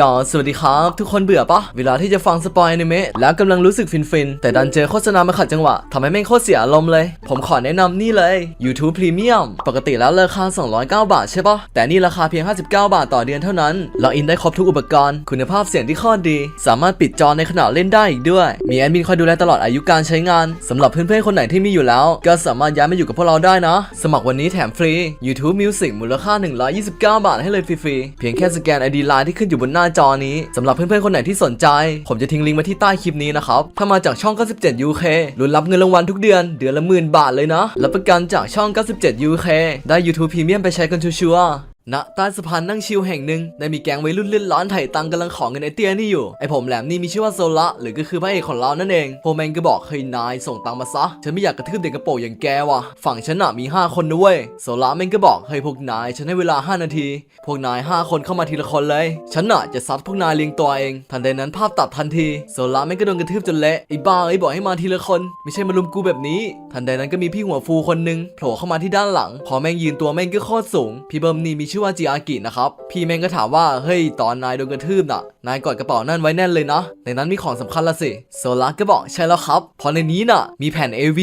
ก็สวัสดีครับ ทุกคนเบื่อปะเวลาที่จะฟังสปอยอนิเมะแล้วกำลังรู้สึกฟินๆ แต่ดันเจอโฆษณามาขัดจังหวะทำให้แม่งโคตรเสียอารมณ์เลย ผมขอแนะนำนี่เลย YouTube Premium ปกติแล้วราคา 209 บาทใช่ปะแต่นี่ราคาเพียง 59 บาทต่อเดือนเท่านั้นล็อกอินได้ครบทุกอุปกรณ์ คุณภาพเสียงที่โคตรดี สามารถปิดจอในขณะเล่นได้อีกด้วย มีแอดมินคอยดูแลตลอดอายุการใช้งานสำหรับเพื่อนๆคนไหนที่มีอยู่แล้ว ก็สามารถย้ายมาอยู่กับพวกเราได้นะ สมัครวันนี้แถมฟรี YouTube Music มูลค่า 129 บาทให้เลยฟรีๆเพียงแค่สแกน ID Line ที่ขึ้นอยู่บนหน้าจอนี้สำหรับเพื่อนๆคนไหนที่สนใจ ผมจะทิ้งลิงก์ไว้ที่ใต้คลิปนี้นะครับ ถ้ามาจากช่อง 97 UK ลุ้นรับเงินรางวัลทุกเดือนเดือนละหมื่นบาทเลยนะรับประกันจากช่อง 97 UK ได้ YouTube Premium ไปใช้กันชัวร์ ณใต้สะพานนั่งชิลแห่งหนึ่งได้มีแก๊งวัยรุ่นเล่นร้อนไถ่ตังกำลังของเงินไอเตี้ยนี่อยู่ไอผมแหลมนี่มีชื่อว่าโซละหรือก็คือพระเอกของเรานั่นเองโฮแมนก็บอกเฮ้ยนายส่งตังมาซะฉันไม่อยากกระทืบเด็กกระโปรงอย่างแกว่ะฝั่งฉันน่ะมี 5 คนนะเว้ยโซละแม่งก็บอกเฮ้ยพวกนายฉันให้เวลา 5 นาที พวกนาย 5 คนเข้ามาทีละคนเลยฉันน่ะจะซัดพวกนายเลียงตัวเอง ทันใดนั้นภาพตัดทันทีโซละแม่งก็โดนกระทืบจนเละไอบ้าไอบอกให้มาทีละคน ไม่ใช่มาลุมกูแบบนี้ ทันใดนั้นก็มีพี่หัวฟูคนนึงโผล่เข้ามาที่ด้านหลังพอแม่งยืนตัวแม่งก็โคตรสูงพี่เบิร์มนี่มีชื่อื่อว่าจิอากินะครับ พี่แม่งก็ถามว่า เฮ้ย ตอนนายโดนกระทืบน่ะ นายกอดกระเป๋านั่นไว้แน่นเลยนะ ในนั้นมีของสำคัญละสิ โซลาร์ก็บอกใช่แล้วครับเพราะในนี้น่ะ มีแผ่น AV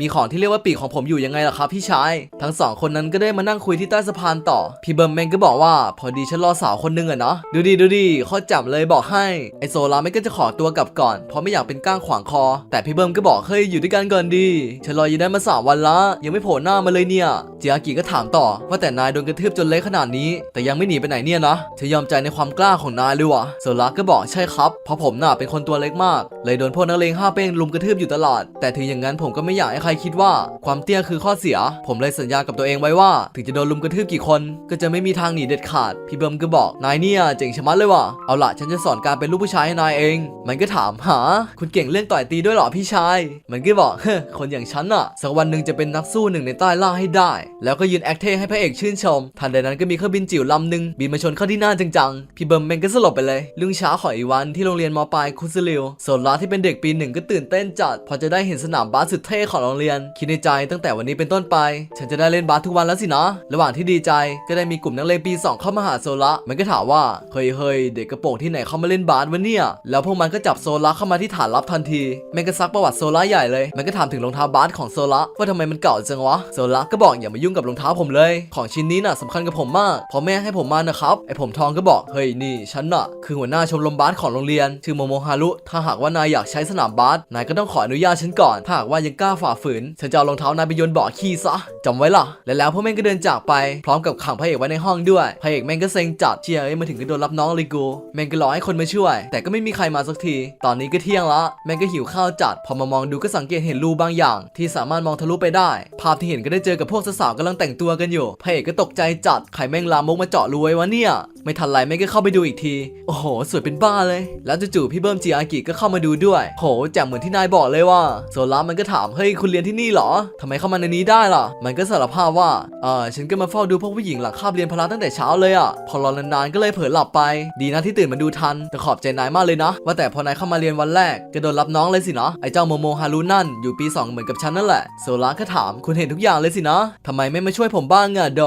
มีของที่เรียกว่าปีกของผมอยู่ยังไงล่ะครับพี่ชาย ทั้งสองคนนั้นก็ได้มานั่งคุยที่ใต้สะพานต่อ พี่เบิร์มแมงก็บอกว่า พอดีฉันรอสาวคนนึงอะเนาะ ดูดีดูดีโคตรจับเลยบอกให้ ไอโซลาไม่ก็จะขอตัวกลับก่อน เพราะไม่อยากเป็นก้างขวางคอ แต่พี่เบิร์มก็บอกเฮ้ยอยู่ด้วยกันก่อนดี ฉันรออยู่ได้มาสามวันละ ยังไม่โผล่หน้ามาเลยเนี่ย เจียกิก็ถามต่อ ว่าแต่นายโดนกระทืบจนเละขนาดนี้ แต่ยังไม่หนีไปไหนเนี่ยนะเธอยอมใจในความกล้าของนายเลยวะโซลาก็บอกใช่ครับ เพราะผมน่ะเป็นคนตัวเล็กมาก เลยโดนพวกนักเลงห้าเป้งลุมกระทืบอยู่ตลอด แต่ถึงอย่างนั้นผมก็ไม่อยากให้ใครคิดว่าความเตี้ยคือข้อเสีย ผมเลยสัญญากับตัวเองไว้ว่า ถึงจะโดนลุมกระทืบกี่คน ก็จะไม่มีทางหนีเด็ดขาด พี่เบิร์มก็บอกนายเนี่ยเจ๋งชะมัดเลยว่ะเอาละฉันจะสอนการเป็นลูกผู้ชายให้นายเอง มันก็ถามหาคุณเก่งเรื่องต่อยตีด้วยหรอพี่ชาย มันก็บอกเฮ้คนอย่างฉันอะสักวันหนึ่งจะเป็นนักสู้หนึ่งในใต้ล่าให้ได้ แล้วก็ยืนแอคเท่ให้พระเอกชื่นชม ทันใดนั้นก็มีเครื่องบินจิ๋วลำหนึ่งบินมาชนเข้าที่หน้าจังๆ พี่เบิร์มแม่งก็สลบไปเลยลุงเช้าขออีวันที่โรงเรียนมปลายคุซิลิวโซลาที่เป็นเด็กปีหนึ่งก็ตื่นเต้นจัดพอจะได้เห็นสนามบาสสุดเท่ของโรงเรียน คิดในใจตั้งแต่วันนี้เป็นต้นไป ฉันจะได้เล่นบาสทุกวันแล้วสินะ ระหว่างที่ดีใจก็ได้มีกลุ่มนักเรียนปี 2 เข้ามาหาโซละมันก็ถามว่าเฮ้ยเฮ้ยเด็กกระโปรงที่ไหนเข้ามาเล่นบาสวะเนี่ยแล้วพวกมันก็จับโซละเข้ามาที่ฐานลับทันทีแม่งก็ซักประวัติโซละใหญ่เลย มันก็ถามถึงรองเท้าบาสของโซละว่าทำไมมันเก่าจังวะโซละก็บอกอย่ามายุ่งกับรองเท้าผมเลย ของชิ้นนี้น่ะสำคัญกับผมมากพราะแม่ให้ผมมานะครับไอผมทองก็บอกเฮ้ยนี่ฉันน่ะคือหัวหน้าชมรมบาสของโรงเรียนชื่อโมโมฮารุถ้าหากว่านายอยากใช้สนามบาสนายก็ต้องขออนุญาตฉันก่อนถ้าหากว่ายังกล้าฝ่าฝืน ฉันจะเอารองเท้านายไปโยนบ่อขี้ซะจำไว้ล่ะ และแล้วพวกแม่งก็เดินจากไปพร้อมกับขังพระเอกไว้ในห้องด้วยพระเอกแม่งก็เซ็งจัดเชียร์เอ้มาถึงก็โดนรับน้องเลยกูแม่งก็รอให้คนมาช่วย แต่ก็ไม่มีใครมาสักที ตอนนี้ก็เที่ยงละแม่งก็หิวข้าวจัด พอมามองดูก็สังเกตเห็นรูบางอย่าง ที่สามารถมองทะลุไปได้ ภาพที่เห็นก็ได้เจอกับพวกสาวๆกำลังแต่งตัวกันอยู่พระเอกก็ตกใจจัดใครแม่งลามกมาเจาะรูไว้วะเนี่ย ไม่ทันไรแม่งก็เข้าไปดูอีกที โอ้โห สวยเป็นบ้าเลย แล้วจู่ๆพี่เบิ้มจีอากิก็เข้ามาดูด้วยโหแจ่มเหมือนที่นายบอกเลยว่าโซล่ามันก็ถามเฮ้ยคุณเรียนที่นี่เหรอทำไมเข้ามาในนี้ได้ล่ะ มันก็สารภาพว่าเออฉันก็มาเฝ้าดูพวกผู้หญิงหลังคาบเรียนพละตั้งแต่เช้าเลยอะ พอรอนานๆก็เลยเผลอหลับไป ดีนะที่ตื่นมาดูทัน แต่ขอบใจนายมากเลยนะ ว่าแต่พอนายเข้ามาเรียนวันแรกก็โดนรับน้องเลยสินะไอ้เจ้าโมโมฮารุนั่นอยู่ปี 2 เหมือนกับฉันนั่นแหละโซล่าก็ถามคุณเห็นทุกอย่างเลยสินะทำไมไม่มาช่วยผมบ้างอะโด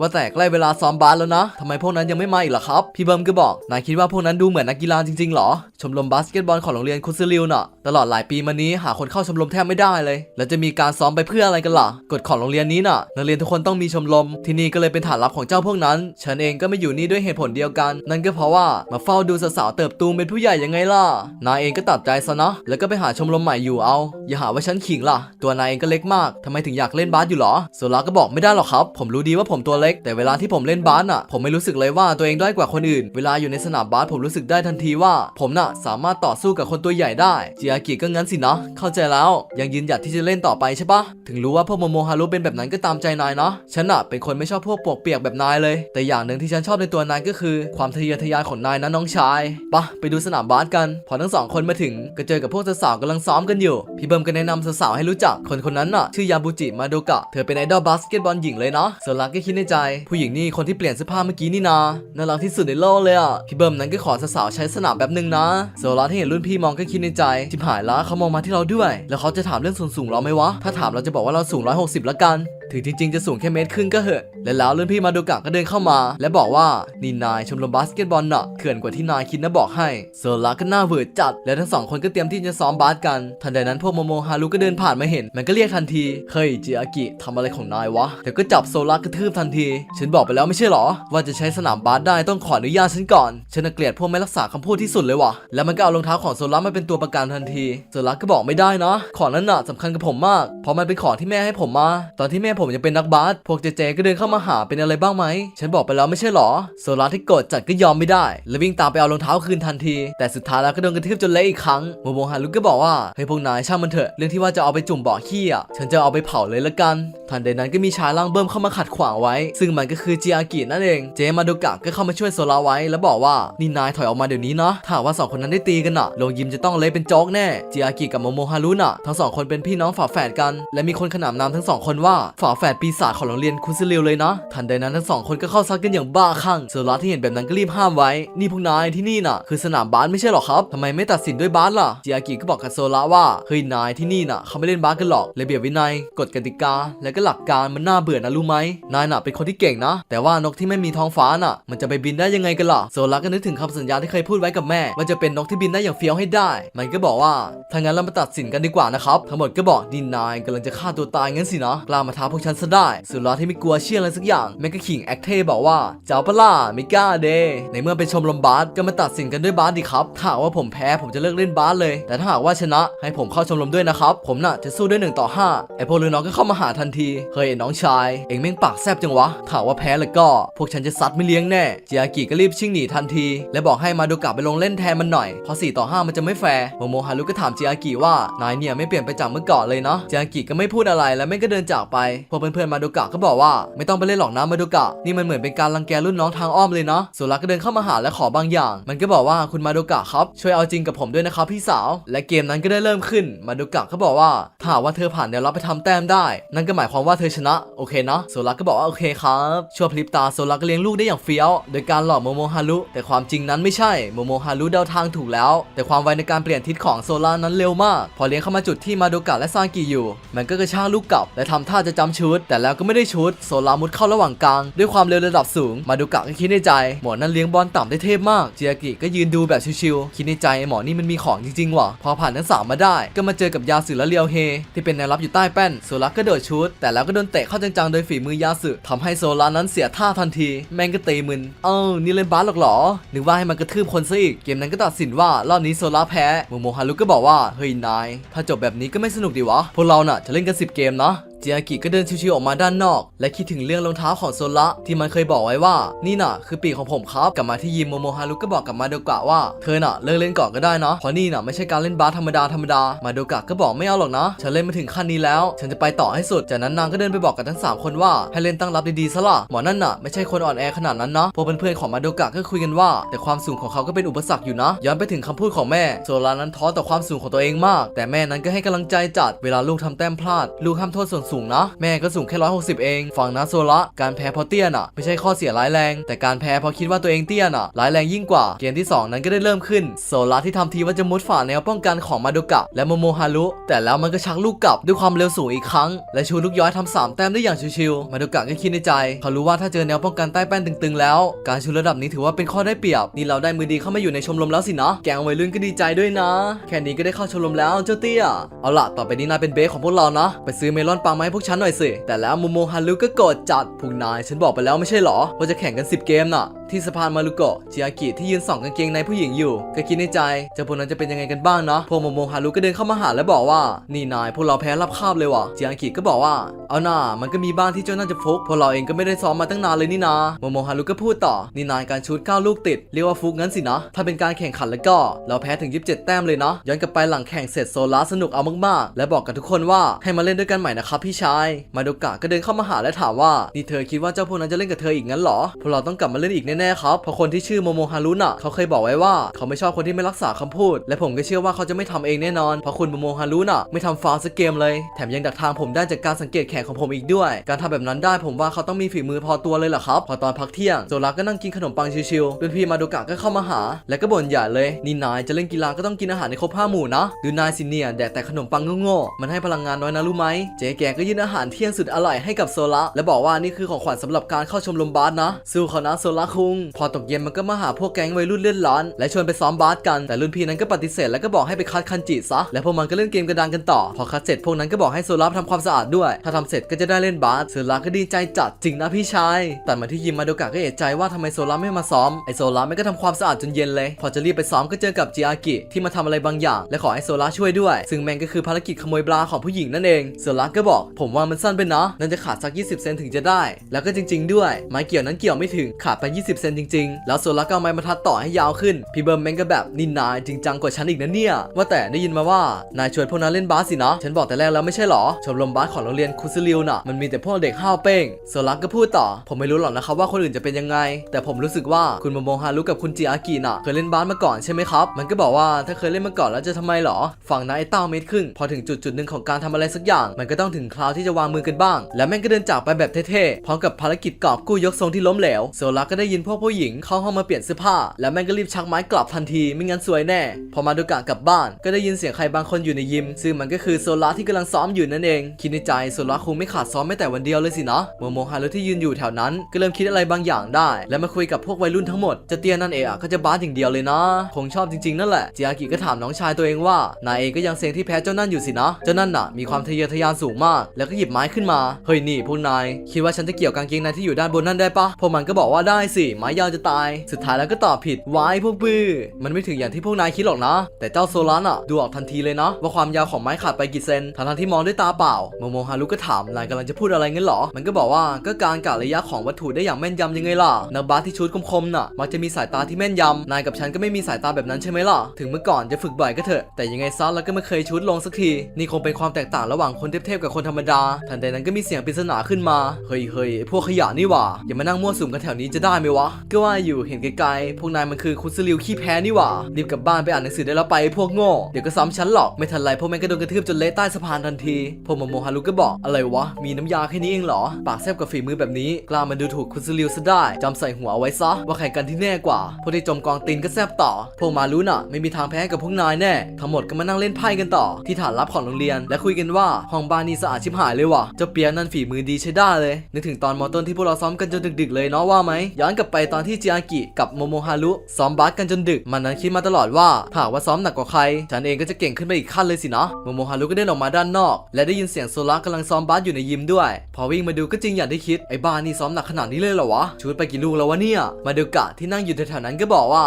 ว่าแต่ใกล้เวลาซ้อมบาสแล้วนะทำไมพวกนั้นยังไม่มาอีกล่ะครับพี่เบิร์มก็บอกนายคิดว่าพวกนั้นดูเหมือนนักกีฬาจริงๆหรอชมรมบาสเกตบอลของโรงเรียนคุซิลิวน่ะตลอดหลายปีมานี้หาคนเข้าชมรมแทบไม่ได้เลย แล้วจะมีการซ้อมไปเพื่ออะไรกันล่ะกฎของโรงเรียนนี้น่ะ นักเรียนทุกคนต้องมีชมรม ที่นี่ก็เลยเป็นฐานลับของเจ้าพวกนั้น ฉันเองก็ไม่อยู่นี่ด้วยเหตุผลเดียวกัน นั่นก็เพราะว่ามาเฝ้าดูสาวๆเติบโตเป็นผู้ใหญ่ยังไงล่ะ นายเองก็ตัดใจซะนะ แล้วก็ไปหาชมรมใหม่อยู่เอา อย่าหาว่าฉันขิงล่ะ ตัวนายเองก็เล็กมากทำไมถึงอยากเล่นบาสอยู่หรอโซลาก็บอกไม่ได้หรอกครับ ผมรู้ดีว่าผมตัวเล็ก แต่เวลาที่ผมเล่นบาสน่ะ ผมไม่รู้สึกเลยว่าตัวเองด้อยกว่าคนอื่น เวลาอยู่ในสนามบาสผมรู้สึกได้ทันทีว่า ผมน่ะสามารถต่อสู้กับคนตัวใหญ่ได้จิอากิก็งั้นสินะ เข้าใจแล้ว ยังยืนหยัดที่จะเล่นต่อไปใช่ปะถึงรู้ว่าพวกโมโมฮารุเป็นแบบนั้นก็ตามใจนายนะฉันน่ะเป็นคนไม่ชอบพวกปวกเปียกแบบนายเลย แต่อย่างหนึ่งที่ฉันชอบในตัวนายก็คือ ความทะเยอทะยานของนายนะน้องชายปะไปดูสนามบาสกัน พอทั้งสองคนมาถึงก็เจอกับพวกสาวๆกำลังซ้อมกันอยู่ พี่เบิร์มก็แนะนำสาวๆให้รู้จัก คนคนนั้นน่ะชื่อยาบุจิมาโดกะเธอเป็นไอดอลบาสเกตบอลหญิงเลยนะโซลาก็คิดในใจ ผู้หญิงนี่คนที่เปลี่ยนเสื้อผ้าเมื่อกี้นี่นาน่ารักที่สุดในโลกเลยอะพี่เบิร์มนั้นก็ขอสาวๆใช้สนามแบบนึงนะโซลาที่เห็นรุ่นพี่มองก็คิดในใจจิบหายละเขามองมาที่เราด้วย แล้วเขาจะถามเรื่องส่วนสูงเราไหมวะ ถ้าถามเราจะบอกว่าเราสูง 160 ละกัน ถึงจริงๆจะสูงแค่เมตรครึ่งก็เหอะ และแล้วรุ่นพี่มาดูกะก็เดินเข้ามา และบอกว่านี่นายชมรมบาสเกตบอลน่ะเขื่อนกว่าที่นายคิดนะบอกให้โซลาก็หน้าเวอร์จัด และทั้งสองคนก็เตรียมที่จะซ้อมบาสกัน ทันใดนั้นพวกโมโมฮารุก็เดินผ่านมาเห็น มันก็เรียกทันที เฮ้ยจิอากิทำอะไรของนายวะ แต่ก็จับโซลากระทืบทันที ฉันบอกไปแล้วไม่ใช่หรอ ว่าจะใช้สนามบาสได้ต้องขออนุญาตฉันก่อน ฉันน่ะเกลียดพวกไม่รักษาคำพูดที่สุดเลยว่ะแล้วมันก็เอารองเท้าของโซลามาเป็นตัวประกันทันที โซลาก็บอกไม่ได้นะ ของนั้นน่ะสำคัญกับผมมาก เพราะมันเป็นของที่แม่ให้ผมมา ตอนที่แม่ผมยังเป็นนักบาสพวกเจเจก็เดินเข้ามาหาเป็นอะไรบ้างไหม ฉันบอกไปแล้วไม่ใช่หรอ โซลาที่โกรธจัดก็ยอมไม่ได้ และวิ่งตามไปเอารองเท้าคืนทันที แต่สุดท้ายแล้วก็โดนกระทืบจนเละอีกครั้งโมโมฮารุก็บอกว่าเฮ้พวกนายช่างมันเถอะ เรื่องที่ว่าจะเอาไปจุ่มบ่อขี้อะฉันจะเอาไปเผาเลยละกัน ทันใดนั้นก็มีชายร่างเบิ่มเข้ามาขัดขวางไว้ ซึ่งมันก็คือจิอากินั่นเอง เจมาโดกะก็เข้ามาช่วยโซลาไว้ แล้วบอกว่านี่นายถอยออกมาเดี๋ยวนี้นะถ้าว่าสองคนนั้นได้ตีกันน่ะโรงยิมจะต้องเละเป็นโจ๊กแน่จิอากิกับโมโมฮารุน่ะทั้งสองคนเป็นพี่น้องฝาแฝดกัน และมีคนขนานนามทั้งสองคนว่าฝาแฝดปีศาจของโรงเรียนคุณซิริวเลยนะ ทันใดนั้นทั้งสองคนก็เข้าซัดกันอย่างบ้าคลั่งโซลาที่เห็นแบบนั้นก็รีบห้ามไว้ นี่พวกนายที่นี่น่ะ คือสนามบาสไม่ใช่หรอครับทำไมไม่ตัดสินด้วยบาสล่ะจิอากิก็บอกกับโซลาว่าเฮ้ยนายที่นี่น่ะเขาไม่เล่นบาสกันหรอกระเบียบวินัยกฎกติกา และก็หลักการมันน่าเบื่อนะรู้ไหมนายน่ะเป็นคนที่เก่งนะ แต่ว่านกที่ไม่มีท้องฟ้าน่ะ มันจะไปบินได้ยังไงกันล่ะโซลาก็นึกถึงคำสัญญาที่เคยพูดไว้กับแม่ว่าจะเป็นนกที่บินได้อย่างเฟี้ยวให้ได้ มันก็บอกว่าถ้างั้นเรามาตัดสินกันดีกว่านะครับทั้งหมดก็บอกดินนายกำลังจะฆ่าตัวตายงั้นสินะกล้ามาท้าพวกฉันซะได้โซลาที่ไม่กลัวเชี่ยอะไรสักอย่างแม่ก็ขิงแอคเทบอกว่าเจ้าปะล่าไม่กล้าเดในเมื่อเป็นชมรมบาสก็มาตัดสินกันด้วยบาสดีครับถ้าว่าผมแพ้ผมจะเลิกเล่นบาสเลย แต่ถ้าหากว่าชนะให้ผมเข้าชมรมด้วยนะครับ ผมน่ะจะสู้ด้วยหนึ่งต่อห้าไอพวกรุ่นน้องก็เข้ามาหาทันทีเฮ้ยน้องชายเอ็งแม่งปากแซบจังวะถ้าว่าแพ้แล้วก็ พวกฉันจะซัดไม่เลี้ยงแน่จิอากิก็รีบชิ่งหนีทันที และบอกให้มาโดกะไปลงเล่นแทนมันหน่อยเพราะ4ต่อ5มันจะไม่แฟร์โมโมฮารุก็ถามจิอากิว่านายเนี่ยไม่เปลี่ยนไปจากเมื่อก่อนเลยเนาะจิอากิก็ไม่พูดอะไรแล้วแม่งก็เดินจากไปพวกเพื่อนๆมาโดกะก็บอกว่าไม่ต้องไปเล่นหรอกนะมาโดกะ นี่มันเหมือนเป็นการรังแกรุ่นน้องทางอ้อมเลยเนาะโซลาก็เดินเข้ามาหาและขอบางอย่าง มันก็บอกว่าคุณมาโดกะครับ ช่วยเอาจริงกับผมด้วยนะครับพี่สาว และเกมนั้นก็ได้เริ่มขึ้น มาโดกะก็บอกว่าถ้าว่าเธอผ่านแนวรับไปทำแต้มได้ นั่นก็หมายความว่าเธอชนะโอเคนะโซลาก็บอกว่าโอเคครับชั่วพริบตาโซลาก็เลี้ยงลูกได้อย่างเฟี้ยว โดยการหลอกโมโมฮารุแต่ความจริงนั้นไม่ใช่โมโมฮารุเดาทางถูกแล้ว แต่ความไวในการเปลี่ยนทิศของโซลานั้นเร็วมาก พอเลี้ยงเข้ามาจุดที่มาโดกะและซากิอยู่ มันก็กระชากลูกกลับและทำท่าจะจำชุด แต่แล้วก็ไม่ได้ชุดโซลามุดเข้าระหว่างกลาง ด้วยความเร็วระดับสูง มาโดกะก็คิดในใจ หมอนั้นเลี้ยงบอลต่ำได้เทพมากเจียกิก็ยืนดูแบบชิวๆคิดในใจไอ้หมอนี่มันมีของจริงๆว่ะพอผ่านทั้งสามมาได้ ก็มาเจอกับยาสึและเลียวเฮ ที่เป็นแนวรับอยู่ใต้แป้นโซลาก็โดดชุด แต่แล้วก็โดนเตะเข้าจังๆโดยฝีมือยาสึทำให้โซลานั้นเสียท่าทันที แม่งก็ตีมึนเอ้านี่เล่นบาสหรอกหรอนึกว่าให้มันกระทืบคนซะอีกเกมนั้นก็ตัดสินว่ารอบนี้โซลาแพ้โมโมฮารุก็บอกว่าเฮ้ยนายถ้าจบแบบนี้ก็ไม่สนุกดีวะพวกเราน่ะจะเล่นกัน10 เกมนะ เจียกิก็เดินชิวๆออกมาด้านนอก และคิดถึงเรื่องรองเท้าของโซละที่มันเคยบอกไว้ว่า นี่น่ะ คือปีกของผมครับ กลับมาที่ยิมโมโมฮารุก็บอกกับมาโดกะว่าเธอน่ะเลิกเล่นก่อนก็ได้นะเพราะนี่น่ะไม่ใช่การเล่นบาสธรรมดาธรรมดามาโดกะก็บอกไม่เอาหรอกนะฉันเล่นมาถึงขั้นนี้แล้ว ฉันจะไปต่อให้สุด จากนั้นนางก็เดินไปบอกกับทั้งสามคนว่าให้เล่นตั้งรับดีๆซะละหมอนั่นน่ะไม่ใช่คนอ่อนแอขนาดนั้นนะพวกเพื่อนๆของมาโดกะก็คุยกันว่า แต่ความสูงของเขาก็เป็นอุปสรรคอยู่นะย้อนไปถึงคำพูดของแม่โซลานั้นท้อต่อความสูงของตัวเองมาก แต่แม่นั้นก็ให้กำลังใจจัดเวลาลูกทำแต้มพลาด ลูกห้ามโทษส่วนสูงนะ แม่ก็สูงแค่160เองฝั่งนะโซละการแพ้เพราะเตี้ยน่ะ ไม่ใช่ข้อเสียร้ายแรง แต่การแพ้เพราะคิดว่าตัวเองเตี้ยน่ะร้ายแรงยิ่งกว่า เกมที่ 2 นั้นก็ได้เริ่มขึ้น โซละที่ทำทีว่าจะมุดฝ่าแนวป้องกันของมาโดกะ และโมโมฮารุแต่แล้วมันก็ชักลูกกลับด้วยความเร็วสูงอีกครั้ง และชูลูกย้อยทำสามแต้มได้อย่างชิวๆมาโดกะก็คิดในใจเขารู้ว่าถ้าเจอแนวป้องกันใต้แป้นตึงๆ แล้ว การชูระดับนี้ถือว่าเป็นข้อได้เปรียบนี่เราได้มือดีเข้ามาอยู่ในชมรมแล้วสินะแกงวัยรุ่นก็ดีใจด้วยนะ แค่นี้ก็ได้เข้าชมรมแล้วเจ้าเตี้ยเอาล่ะต่อไปนี้นายเป็นเบสของพวกเรานะไปซื้อเมลอนปังมาให้พวกฉันหน่อยสิ แต่แล้วโมโมฮารุก็โกรธจัดพวกนายฉันบอกไปแล้วไม่ใช่เหรอ ว่าจะแข่งกัน 10 เกมน่ะ ที่สะพานมารุโกะจิอากิที่ยืนส่องกางเกงในผู้หญิงอยู่ ก็คิดในใจเจ้าพวกนั้นจะเป็นยังไงกันบ้างเนาะพวกโมโมฮารุก็เดินเข้ามาหาและบอกว่า นี่นายพวกเราแพ้รับคาบเลยว่ะจิอากิก็บอกว่า เอาหน่ามันก็มีบ้างที่เจ้าน่าจะฟุกพวกเราเองก็ไม่ได้ซ้อมมาตั้งนานเลยนี่นาโมโมฮารุก็พูดต่อนี่นายการชูด9ลูกติดเรียกว่าฟุกงั้นสินะถ้าเป็นการแข่งขันแล้วก็ เราแพ้ถึง 27 แต้มเลยนะย้อนกลับไปหลังแข่งเสร็จโซลาสนุกเอามากๆ และบอกกับทุกคนว่าให้มาเล่นด้วยกันใหม่นะครับพี่ชาย มาโดกะก็เดินเข้ามาหาและถามว่า นี่เธอคิดว่าเจ้าพวกนั้นจะเล่นกับเธออีกงั้นเหรอ พวกเราต้องกลับมาเล่นอีกแน่ๆครับ เพราะคนที่ชื่อโมโมฮารุน่ะ เขาเคยบอกไว้ว่าเขาไม่ชอบคนที่ไม่รักษาคำพูด และผมก็เชื่อว่าเขาจะไม่ทำเองแน่นอน เพราะคุณโมโมฮารุน่ะไม่ทำฟาวล์สักเกมเลย แถมยังดักทางผมได้จากการสังเกตแขนของผมอีกด้วย การทำแบบนั้นได้ผมว่าเขาต้องมีฝีมือพอตัวเลยแหละครับ พอตอนพักเที่ยงโซลักก็นั่งกินขนมปังชิวๆรุ่นพี่มาโดกะก็เข้ามาหา และก็บ่นใหญ่เลย นี่นายจะเล่นกีฬาก็ต้องกินอาหารในครบห้าหมู่นะดูนายสิเนียแดกแต่ขนมปังโง่ๆมันให้พลังงานน้อยนะรู้ไหมเจ๊แกกก็ยื่นอาหารเที่ยงสุดอร่อยให้กับโซละและบอกว่านี่คือของขวัญสำหรับการเข้าชมรมบาสนะสู้เขานะโซละคุง พอตกเย็นมันก็มาหาพวกแก๊งวัยรุ่นเล่นร้อน และชวนไปซ้อมบาสกันแต่รุ่นพี่นั้นก็ปฏิเสธแล้วก็บอกให้ไปคัดคันจิซะและพวกมันก็เล่นเกมกระดานกันต่อ พอคัดเสร็จพวกนั้นก็บอกให้โซละทำความสะอาดด้วย ถ้าทำเสร็จก็จะได้เล่นบาสโซละก็ดีใจจัดจริงนะพี่ชายแต่มาที่ยิมมาโดกะก็เอะใจว่าทำไมโซละไม่มาซ้อมไอโซละไม่ก็ทำความสะอาดจนเย็นเลย พอจะรีบไปซ้อมก็เจอกับจิอากิที่มาทำอะไรบางอย่าง และขอให้โซละช่วยด้วย ซึ่งแมงก็คือภารกิจขโมยปลาของผู้หญิงนั่นเองโซละก็บอกผมว่ามันสั้นไปนะนั่นจะขาดสัก 20 เซนถึงจะได้ แล้วก็จริง ๆ ด้วย ไม้เกี่ยวนั้นเกี่ยวไม่ถึงขาดไป 20 เซนจริง ๆ แล้วโซละก็เอาไม้บรรทัดต่อให้ยาวขึ้น พี่เบิร์มแมงก็แบบนินนายจริงจังกว่าฉันอีกนะเนี่ย ว่าแต่ได้ยินมาว่านายชวนพวกนั้นเล่นบาสสินะ ฉันบอกแต่แรกแล้วไม่ใช่หรอ ชมรมบาสของโรงเรียนคุซิลิวน่ะ มันมีแต่พวกเด็กห้าวเป้ง โซละก็พูดต่อ ผมไม่รู้หรอกนะครับว่าคนอื่นจะเป็นยังไง แต่ผมรู้สึกว่าคุณโมโมฮารุกับคุณจิอากิน่ะ เคยเล่นบาสมาก่อนใช่ไหมครับ มันก็บอกว่าถ้าเคยเล่นมาก่อนแล้วจะทำไมหรอ ฝั่งนายไอ้เต้าเมดครึ่ง พอถึงจุดจุดหนึ่งของการทำอะไรสักอย่าง มันก็ต้องถึงคราวที่จะวางมือกันบ้าง และแม่งก็เดินจากไปแบบเท่ๆ พร้อมกับภารกิจกอบกู้ยกทรงที่ล้มเหลว โซลาก็ได้ยินพวกผู้หญิงเข้าห้องมาเปลี่ยนเสื้อผ้า แล้วแม่งก็รีบชักไม้กลับทันที ไม่งั้นซวยแน่ พอมาดูกะกลับบ้าน ก็ได้ยินเสียงใครบางคนอยู่ในยิม ซึ่งมันก็คือโซลาที่กำลังซ้อมอยู่นั่นเอง คิดในใจโซลาคงไม่ขาดซ้อมแม้แต่วันเดียวเลยสินะโมโมฮารุที่ยืนอยู่แถวนั้น ก็เริ่มคิดอะไรบางอย่างได้ และมาคุยกับพวกวัยรุ่นทั้งหมด จะเตียนั่นเองอะก็จะบ้าอย่างเดียวเลยนะ คงชอบจริงๆนั่นแหละจิอากิก็ถามน้องชายตัวเองว่านายเองก็ยังเซ็งที่แพ้เจ้านั่นอยู่สินะ เจ้านั่นน่ะมีความทะเยอทะยานสูงมากแล้วก็หยิบไม้ขึ้นมา เฮ้ยนี่พวกนาย คิดว่าฉันจะเกี่ยวกางเกงในที่อยู่ด้านบนนั่นได้ปะพวกมันก็บอกว่าได้สิไม้ยาวจะตาย สุดท้ายแล้วก็ตอบผิดวายพวกบื้อ มันไม่ถึงอย่างที่พวกนายคิดหรอกนะ แต่เจ้าโซลานอะดูออกทันทีเลยนะว่าความยาวของไม้ขาดไปกี่เซนทั้งๆที่มองด้วยตาเปล่าโมโมฮารุก็ถามนายกำลังจะพูดอะไรงั้นเหรอ มันก็บอกว่าก็การกะระยะของวัตถุได้อย่างแม่นยำยังไงล่ะนักบาสที่ชุดคมๆน่ะมักจะมีสายตาที่แม่นยำนายกับฉันก็ไม่มีสายตาแบบนั้นใช่ไหมล่ะถึงเมื่อก่อนจะฝึกบ่อยก็เถอะแต่ยังไงซะเราก็ไม่เคยชุดลงสักทีนี่คงเป็นความแตกต่างระหว่างคนเทพๆกับคนธรรมดา ทันใดนั้นก็มีเสียงปริศนาขึ้นมา เฮ้ยเฮ้ยไอ้พวกขยะนี่หว่า อย่ามานั่งมั่วสุมกันแถวนี้จะได้ไหมวะ ก็ว่าอยู่เห็นไกลๆ พวกนายมันคือคุสลิวขี้แพ้นี่หว่า รีบกลับบ้านไปอ่านหนังสือได้แล้วไปไอ้พวกโง่ เดี๋ยวก็ซ้ำฉันหรอก ไม่ทันไรพวกแม่งก็โดนกระทืบจนเละใต้สะพานทันที พวกโมโมฮารุก็บอกอะไรวะ มีน้ำยาแค่นี้เองเหรอ ปากแซบกับฝีมือแบบนี้ กล้ามาดูถูกคุสลิวซะได้จำใส่หัวเอาไว้ซะว่าใครกันที่แน่กว่า พวกที่จมกองตีนก็แซบต่อ พวกมารุน่ะ ไม่มีทางแพ้กับพวกนายแน่ ทั้งหมดก็มานั่งเล่นไพ่กันต่อ ที่ฐานลับของโรงเรียน และคุยกันว่าห้องบ้านนี่สะอาดชิบหายเลยว่ะเจ้าเปียนั่นฝีมือดีใช้ได้เลย นึกถึงตอนมอต้นที่พวกเราซ้อมกันจนดึกๆเลยเนาะว่าไหม ย้อนกลับไปตอนที่จิอากิกับโมโมฮารุซ้อมบาสกันจนดึก มันนั้นคิดมาตลอดว่าถ้าหากว่าซ้อมหนักกว่าใคร ฉันเองก็จะเก่งขึ้นไปอีกขั้นเลยสินะโมโมฮารุก็เดินออกมาด้านนอก และได้ยินเสียงโซล่ากำลังซ้อมบาสอยู่ในยิมด้วย พอวิ่งมาดูก็จริงอย่างที่คิดไอ้บ้านี่ซ้อมหนักขนาดนี้เลยเหรอวะชุดไปกี่ลูกแล้ววะเนี่ยมาดูกะที่นั่งอยู่แถวๆนั้นก็บอกว่า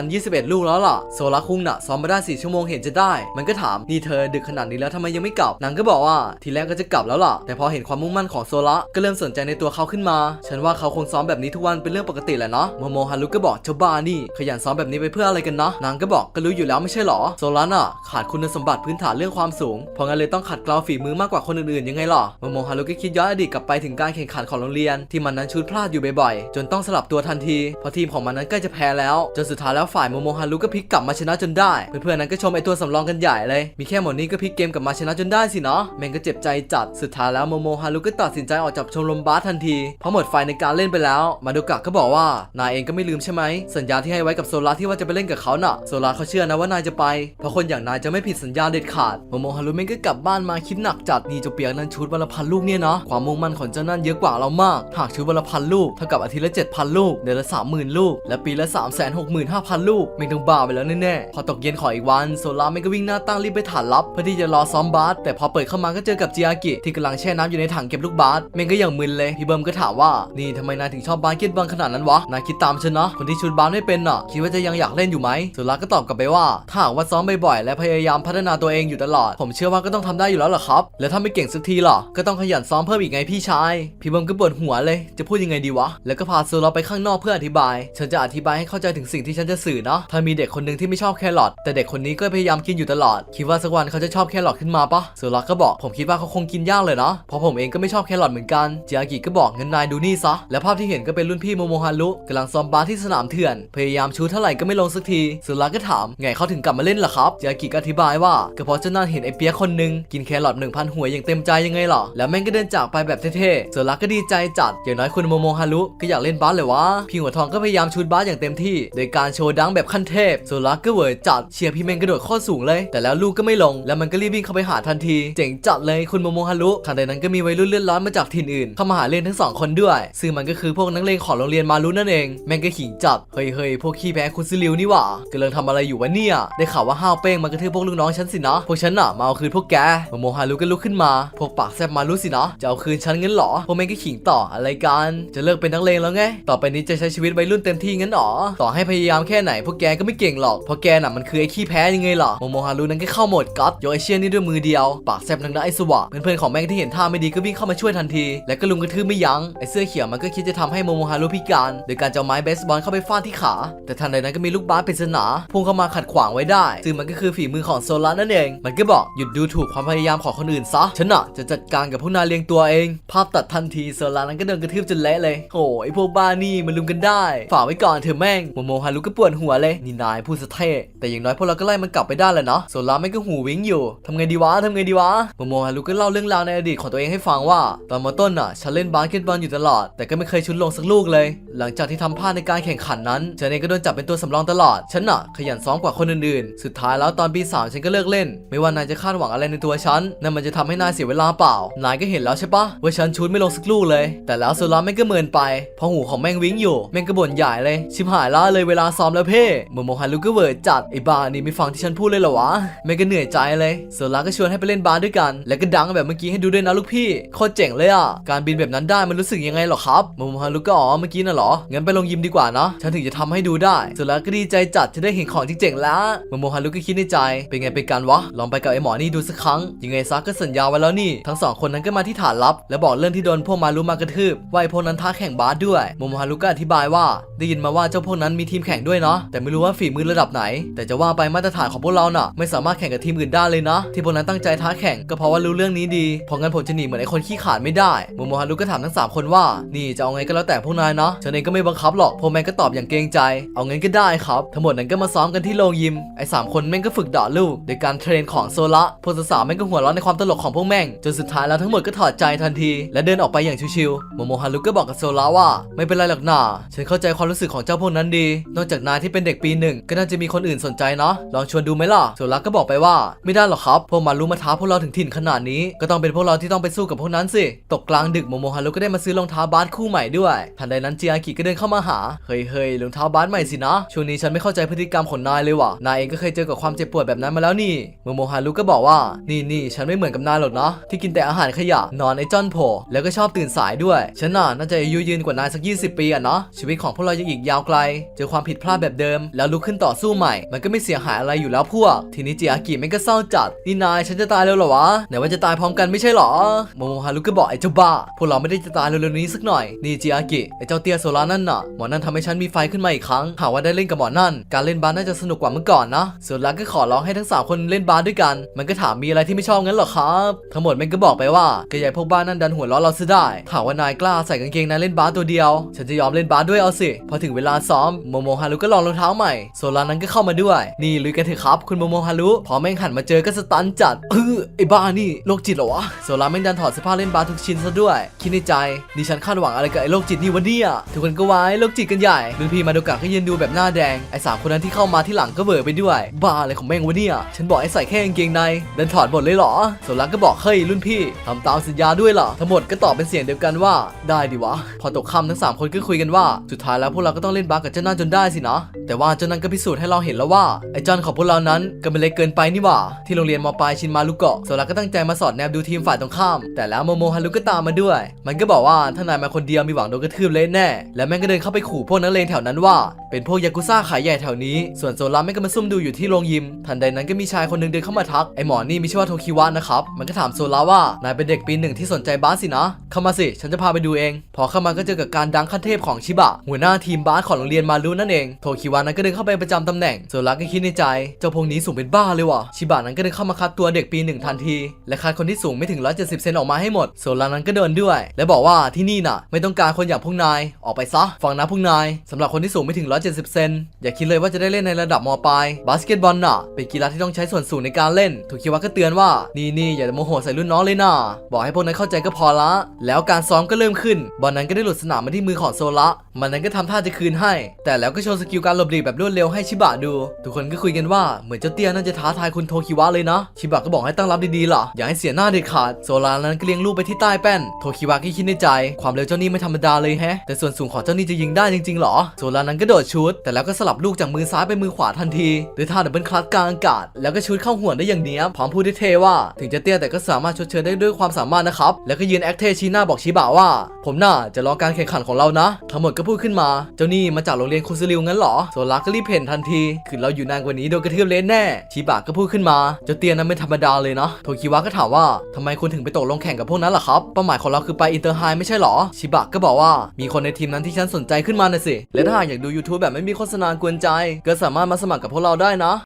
1,021 ลูกแล้วล่ะโซล่าคุงน่ะซ้อมมาได้4ชั่วโมงเห็นจะได้ มันก็ถามนี่เธอดึกขนาดนี้แล้วทำไมยังไม่กลับนางก็บอกว่าทีแรกก็จะกลับแล้วล่ะ แต่พอเห็นความมุ่งมั่นของโซล่าก็เริ่มสนใจในตัวเขาขึ้นมา ฉันว่าเขาคงซ้อมแบบนี้ทุกวันเป็นเรื่องปกติแหละเนาะโมโมฮารุก็บอกเจ้าบ้านี่ ขยันซ้อมแบบนี้ไปเพื่ออะไรกันนะนางก็บอกก็รู้อยู่แล้วไม่ใช่หรอโซล่าน่ะขาดคุณสมบัติพื้นฐานเรื่องความสูงเพราะงั้นเลยต้องขัดเกลาฝีมือมากกว่าคนอื่นๆยังไงล่ะโมโมฮารุก็คิดย้อนอดีตกลับไปถึงการแข่งขันของโรงเรียน ที่มันนั้นชุดพลาดอยู่บ่อยๆจนต้องสลับตัวทันทีเพราะทีมของมันนั้นใกล้จะแพ้แล้วจนสุดท้ายแล้วฝ่ายโมโมฮารุก็พลิกกลับมาชนะจนได้เพื่อนๆนั้นก็ชมไอตัวสำรองกันใหญ่เลยมีแค่หมดนี้ก็พลิกเกมกลับมาชนะจนได้สินะแมงก็เจ็บใจจัด สุดท้ายแล้วโมโมฮารุก็ตัดสินใจออกจากชมรมบาสทันที เพราะหมดไฟในการเล่นไปแล้ว มาดูกะก็บอกว่านายเองก็ไม่ลืมใช่ไหม สัญญาที่ให้ไว้กับโซลาที่ว่าจะไปเล่นกับเขาน่ะ โซลาเขาเชื่อนะว่านายจะไป เพราะคนอย่างนายจะไม่ผิดสัญญาเด็ดขาด โมโมฮารุแม่งก็กลับบ้านมาคิดหนักจัดนี่จ้าเปียกนั้นชุดวันละพันลูกเนี่ยนะความมุ่งมั่นของเจ้านั่นเยอะกว่าเรามาก หากชุดวันละพันลูกเท่ากับอาทิตย์ละเจ็ดพันลูกเดือนละสามหมื่นลูก และปีละสามแสนหกหมื่นห้าพันลูกแม่งต้องบ้าไปแล้วแน่ๆพอตกเย็นขออีกวันโซลาแม่งก็วิ่งหน้าตั้งรีบไปฐานลับเพื่อที่จะรอซ้อมบาสแต่พอเปิดเข้ามาก็เจอกับจิอากิที่กำลังแช่น้ำอยู่ในถังเก็บลูกบาสแมงก็อย่างมึนเลยพี่เบิร์มก็ถามว่านี่ทำไมนายถึงชอบบาสเกตบอลขนาดนั้นวะนายคิดตามฉันนะคนที่ชุดบาสไม่เป็นน่ะคิดว่าจะยังอยากเล่นอยู่ไหมโซลาก็ตอบกลับไปว่าถ้าหากว่าซ้อมบ่อยๆและพยายามพัฒนาตัวเองอยู่ตลอด ผมเชื่อว่าก็ต้องทำได้อยู่แล้วล่ะครับ แล้วถ้าไม่เก่งสักทีล่ะก็ต้องขยันซ้อมเพิ่มอีกไงพี่ชาย พี่เบิร์มก็ปวดหัวเลย จะพูดยังไงดีวะ แล้วก็พาโซลาไปข้างนอกเพื่ออธิบาย ฉันจะอธิบายให้เข้าใจถึงสิ่งที่ฉันจะสื่อนะถ้ามีเด็กคนหนึ่งที่ไม่ชอบแครอทแต่เด็กคนนี้ก็พยายามกินอยู่ตลอด คิดว่าสักวันเขาจะชอบแครอทขึ้นมาปะโซลาก็บอกผมคิดว่าเขาคงกินยากเลยนะเพราะผมเองก็ไม่ชอบแครอทเหมือนกันเจิอากิก็บอกเงั้นนายดูนี่ซะ และภาพที่เห็นก็เป็นรุ่นพี่โมโมฮารุกำลังซ้อมบาสที่สนามเถื่อน พยายามชูเท่าไหร่ก็ไม่ลงสักทีโซลาก็ถามไงเขาถึงกลับมาเล่นล่ะครับเจิอากิก็อธิบายว่าก็เพราะเจ้านั่นเห็นไอ้เปียคนหนึงกินแครอท1,000หัวอย่างเต็มใจยังไงล่ะแล้วแม่งก็เดินจากไปแบบเท่ๆโซลาก็ดีใจจัดอย่างน้อยคุณโมโมฮารุก็อยากเล่นบาสเลยวะพี่หัวทองก็พยายามชูบาสอย่างเต็มที่ โดยการโชว์ดังแบบขั้นเทพโซลาก็เหวอจัดเชียร์พี่แมงกระโดดโคตรสูงเลย แต่แล้วลูกก็ไม่ลง แล้วมันก็รีบวิ่งเข้าไปหาทันที เจ๋งจัดเลยคุณโมโมโมฮารุทันใดนั้นก็มีวัยรุ่นเลือดร้อนมาจากถิ่นอื่นเข้ามาหาเล่นทั้งสองคนด้วย ซึ่งมันก็คือพวกนักเลงของโรงเรียนมารุนั่นเอง แม่งก็ขิงจัดเฮ้ยเฮ้ยพวกขี้แพ้คุณซิลิวนี่หว่ากำลังทำอะไรอยู่วะเนี่ย ได้ข่าวว่าห้าวเป้งมันกระทืบพวกลูกน้องฉันสินะ พวกฉันน่ะมาเอาคืนพวกแกโมโมฮารุก็ลุกขึ้นมา พวกปากแซบมารุสินะ จะเอาคืนฉันงั้นหรอ พวกแม่งก็ขิงต่ออะไรกัน จะเลิกเป็นนักเลงแล้วไง ต่อไปนี้จะใช้ชีวิตวัยรุ่นเต็มที่งั้นหรอ ต่อให้พยายามแค่ไหนพวกแกก็ไม่เก่งหรอก เพราะแกน่ะมันคือไอ้ขี้แพ้ยังไงล่ะโมโมฮารุนั้นก็เข้าโหมดก๊อตยกไอเชียนี่ด้วยมือเดียว ปากแซบทางด้ไอสวะเพื่อนๆของแมงที่เห็นท่าไม่ดีก็วิ่งเข้ามาช่วยทันที และก็ลุมกระทืบไม่ยั้งไอเสื้อเขียวมันก็คิดจะทำให้โมโมฮารุพิการโดยการจะเอาไม้เบสบอลเข้าไปฟาดที่ขา แต่ทันใดนั้นก็มีลูกบาสปริศนาพุ่งเข้ามาขัดขวางไว้ได้ ซึ่งมันก็คือฝีมือของโซลานั่นเอง มันก็บอกหยุดดูถูกความพยายามของคนอื่นซะฉันน่ะจะจัดการกับพวกนายเลี้ยงตัวเอง ภาพตัดทันทีโซลานั้นก็เดินกระทืบจนเละเลยโอ้ไอพวกบ้านี่มันลุมกันได้ฝากไว้ก่อนเถอแม่งโมโมฮารุก็ปวดหัวเลยนี่นายพูดสะเท่แต่อย่างน้อยพวกเราก็ไล่มันกลับไปได้แหละเนาะโซลาไม่งก็หูวิงอยู่ทำไงดีวะทำไงดีวะโมโมฮารุก็เล่าเรื่องราวในอดีตของตัวเองให้ฟังว่า ตอนมต้นน่ะฉันเล่นบาสเกตบอลอยู่ตลอด แต่ก็ไม่เคยชุดลงสักลูกเลย หลังจากที่ทำพลาดในการแข่งขันนั้นฉันเองก็โดนจับเป็นตัวสำรองตลอด ฉันน่ะขยันซ้อมกว่าคนอื่นๆ สุดท้ายแล้วตอนปีสามฉันก็เลิกเล่น ไม่ว่านายจะคาดหวังอะไรในตัวฉันนั่นมันจะทำให้นายเสียเวลาเปล่านายก็เห็นแล้วใช่ปะว่าฉันชุดไม่ลงสักลูกเลย แต่แล้วโซลาแม่งก็เมินไปเพราะหูของแม่งวิ้งอยู่แม่งก็บ่นใหญ่เลย ชิบหายละเลยเวลาซ้อมแล้วเพ่โมโมฮารุก็เวิร์ดจัดไอ้บ้านี่ไม่ฟังที่ฉันพูดเลยเหรอวะแม่งก็เหนื่อยใจเลยโซลาก็ชวนให้ไปเล่นบาสด้วยกัน แล้วก็ดังแบบเมื่อกี้ให้ดูด้วยนะลูกพี่โคตรเจ๋งเลยอะการบินแบบนั้นได้มันรู้สึกยังไงหรอครับมโมฮารุก็อ๋อเมื่อกี้น่ะหรองั้นไปลงยิมดีกว่านะฉันถึงจะทำให้ดูได้โซลาก็ดีใจจัดจะได้เห็นของจริงๆแล้วมโมฮารุก็คิดในใจ เป็นไงเป็นการวะลองไปกับไอ้หมอนี่ดูสักครั้งยังไงซะก็สัญญาไว้แล้วนี่ทั้งสองคนนั้นก็มาที่ฐานลับ แล้วบอกเรื่องที่โดนพวกมารุมากระทืบว่าไอ้พวกนั้นท้าแข่งบาสด้วยมโมฮารุก็อธิบายว่า ได้ยินมาว่าเจ้าพวกนั้นมีทีมแข่งด้วยเนาะแต่ไม่รู้ว่าฝีมือระดับไหน แต่จะว่าไปมาตรฐานของพวกเราน่ะ ไม่สามารถแข่งกับทีมอื่นได้เลยนะ ที่พวกนั้นตั้งใจท้าแข่งก็เพราะว่ารู้เรื่องนี้ดีเพราะงั้นผมจะหนีเหมือนไอ้คนขี้ขาดไม่ได้โมโมฮารุก็ถามทั้งสามคนว่า นี่จะเอาไงก็แล้วแต่พวกนายเนาะฉันเองก็ไม่บังคับหรอกพวกแม่งก็ตอบอย่างเกรงใจ เอางั้นก็ได้ครับ ทั้งหมดนั้นก็มาซ้อมกันที่โรงยิม ไอ้สามคนแม่งก็ฝึกเดาะลูกโดยการเทรนของโซละพวกสาวแม่งก็หัวเราะในความตลกของพวกแม่ง จนสุดท้ายแล้วทั้งหมดก็ถอดใจทันที และเดินออกไปอย่างชิวๆโมโมฮารุก็บอกกับโซละว่า ไม่เป็นไรหรอกนาฉันเข้าใจความรู้สึกของเจ้าพวกนั้นดี นอกจากนายที่เป็นเด็กปีหนึ่งก็น่าจะมีคนอื่นสนใจเนาะลองชวนดูไหมล่ะโซละก็บอกไปว่า ไม่ได้หรอกครับพวกมันรู้มาท้าพวกเราถึงถิ่นขนาดนี้ก็ต้องเป็นพวกเราที่ต้องไปสู้กับพวกนั้นสิ ตกกลางดึกโมโมฮารุก็ได้มาซื้อรองเท้าบาสคู่ใหม่ด้วย ทันใดนั้นจิอากิก็เดินเข้ามาหา เฮ้ยเฮ้ยรองเท้าบาสใหม่สินะ ช่วงนี้ฉันไม่เข้าใจพฤติกรรมของนายเลยว่ะ นายเองก็เคยเจอกับความเจ็บปวดแบบนั้นมาแล้วนี่โมโมฮารุก็บอกว่า นี่นี่ฉันไม่เหมือนกับนายหรอกนะที่กินแต่อาหารขยะ นอนไอ้จ้อนโผล่แล้วก็ชอบตื่นสายด้วย ฉันน่ะน่าจะอายุยืนกว่านายสัก 20 ปีอะเนาะ ชีวิตของพวกเรายังอีกยาวไกล เจอความผิดพลาดแบบเดิม แล้วลุกขึ้นต่อสู้ใหม่ มันก็ไม่เสียหายอะไรอยู่แล้วพวก ทีนี้จิอากิม่งก็เศร้าจัด นี่นายฉันจะตายแล้วเหรอวะ ไหนว่าจะตายพร้อมกันไม่ใช่เหรอโมโมฮารุก็บอกไอ้เจ้าบ้า พวกเราไม่ได้จะตายเร็วๆนี้สักหน่อย นี่จิอากิ ไอ้เจ้าเตียโซลานั่นน่ะ หมอนั่นทำให้ฉันมีไฟขึ้นมาอีกครั้ง หาว่าได้เล่นกับหมอนั่น การเล่นบาสน่าจะสนุกกว่าเมื่อก่อนนะ ส่วนรักก็ขอร้องให้ทั้งสามคนเล่นบาสด้วยกัน มันก็ถามมีอะไรที่ไม่ชอบงั้นเหรอครับ ทั้งหมดแม่งก็บอกไปว่าก็ยายพวกบ้านนั่นดันหัวล้อเราซะได้ ถามว่านายกล้าใส่กางเกงในเล่นบาสตัวเดียว ฉันจะยอมเล่นบาสด้วยเอาสิ พอถึงเวลาซ้อมโมโมฮารุก็ลองรองเท้าใหม่ โซลานั้นก็เข้ามาด้วย นี่ลุยกันเถอะครับ คุณโมโมฮารุ พอแม่งหันมาเจอก็สตันจัดเออไอ้บ้านี่โรคจิตเหรอวะโซลาแม่งดันถอดเสื้อผ้าเล่นบาสทุกชิ้นซะด้วย คิดในใจดิฉันคาดหวังอะไรกับไอ้โรคจิตนี่วะเนี่ยทุกคนก็ไว้โรคจิตกันใหญ่รุ่นพี่มาดูกะก็ยืนดูแบบหน้าแดงไอ้สามคนนั้นที่เข้ามาที่หลังก็เบื่อไปด้วยบ้าอะไรของแม่งวะเนี่ยฉันบอกให้ใส่แค่กางเกงในเดินถอดหมดเลยเหรอโซลาก็บอกเฮ้ยรุ่นพี่ทำตามสัญญาด้วยเหรอทั้งหมดก็ตอบเป็นเสียงเดียวกันว่า ได้ดิวะ พอตกค่ำทั้งสามคนก็คุยกันว่า สุดท้ายแล้วพวกเราก็ต้องเล่นบาสกับเจ้านั่นจนได้สินะ แต่ว่าเจ้านั่นก็พิสูจน์ให้เราเห็นแล้วว่าไอ้จอนของพวกเรานั้นก็ไม่เล็กเกินไปนี่หว่า ที่โรงเรียนมปลายชินมารุโกะโซลาก็ตั้งใจมาสอดแนมดูทีมฝ่ายตรงข้าม แต่แล้วโมโมฮารุก็ตามมาด้วย มันก็บอกว่าถ้านายมาคนเดียวมีหวังโดนกระทืบเละแน่ แล้วแม่งก็เดินเข้าไปขู่พวกนักเลงแถวนั้นว่า เป็นพวกยากุซ่าขายใหญ่แถวนี้ ส่วนโซลาแม่งก็มาซุ่มดูอยู่ที่โรงยิม ทันใดนั้นก็มีชายคนหนึงเดินเข้ามาทัก ไอหมอนี่มีชื่อว่าโทคิวะนะครับ มันก็ถามโซลาว่านายเป็นเด็กปีหนึ่งที่สนใจบาสสินะ เข้ามาสิ ฉันจะพาไปดูเอง พอเข้ามาก็เจอกับการดังขั้นเทพของชิบะ หัวหน้าทีมบาสของโรงเรียนมารุนั่นเอง โทคิวะนั้นก็เดินเข้าไปประจำตำแหน่ง โซลาก็คิดในใจ เจ้าพวกนี้สูงเป็นบ้าเลยว่ะ ชิบะนั้นก็เดินเข้ามาคัดตัวเด็กปีหนึ่งทันที และคัดคนที่สูงไม่ถึง 170 เซนออกมาให้หมดโซลานั้นก็เดินด้วย และบอกว่าที่นี่น่ะ ไม่ต้องการคนอย่างพวกนาย ออกไปซะ ฟังนะพวกนายสำหรับคนที่สูงไม่ถึง 170 เซน อย่าคิดเลยว่าจะได้เล่นในระดับมปลาย บาสเกตบอลน่ะ เป็นกีฬาที่ต้องใช้ส่วนสูงในการเล่น ถูกคิดว่าก็เตือนว่า นี่นี่อย่าโมโหใส่รุ่นน้องเลยน่ะ บอกให้พวกนั้นเข้าใจก็พอละ แล้วการซ้อมก็เริ่มขึ้น บอลนั้นก็ได้หลุดสนามมาที่มือของโซละ มันนั้นก็ทำท่าจะคืนให้ แต่แล้วก็โชว์สกิลการหลบหลีกแบบรวดเร็วให้ชิบะดู ทุกคนก็คุยกันว่าเหมือนเจ้าเตี้ยน่าจะท้าทายคุณโทคิวะเลยนะ ชิบะก็บอกให้ตั้งรับดีๆล่ะ อย่าให้เสียหน้าเด็ดขาด โซลานั้นก็เลี้ยงลูกไปที่ใต้แป้น โทคิวะก็คิดในใจ ความเร็วเจ้านี่ไม่ธรรมดาเลยแฮะ แต่ส่วนสูงของเจ้านี่จะยิงได้จริงๆหรอ โซลานั้นก็โดดชุด แต่แล้วก็สลับลูกจากมือซ้ายไปมือขวาทันทีด้วยท่าดับเบิลคลัตกลางอากาศ แล้วก็ชุดเข้าหัวได้อย่างเนี้ยพร้อมพูดได้เท่ว่าถึงจะเตี้ยแต่ก็สามารถชดเชยได้ด้วยความสามารถนะครับแล้วก็ยืนแอคเทชี้หน้าบอกชิบะว่า ผมน่าจะรอการแข่งขันของเรานะ ทั้งหมดก็พูดขึ้นมา เจ้านี่มาจากโรงเรียนคุซิริวงั้นเหรอโซลาก็รีบเพ่นทันที คือเราอยู่นานกว่านี้โดนกระทืบเละแน่ ชิบะก็พูดขึ้นมา เจ้าเตียนนั้นไม่ธรรมดาเลยนะโทคิวะก็ถามว่าทำไมคุณถึงไปตกลงแข่งกับพวกนั้นล่ะครับ เป้าหมายของเราคือไปอินเตอร์ไฮไม่ใช่เหรอ ชิบะก็บอกว่ามีคนในทีมนั้นที่ฉันสนใจขึ้นมาน่ะสิ และถ้าหากอยากดู YouTube แบบไม่มีโฆษณากวนใจ ก็สามารถมาสมัครกับพวกเราได้นะ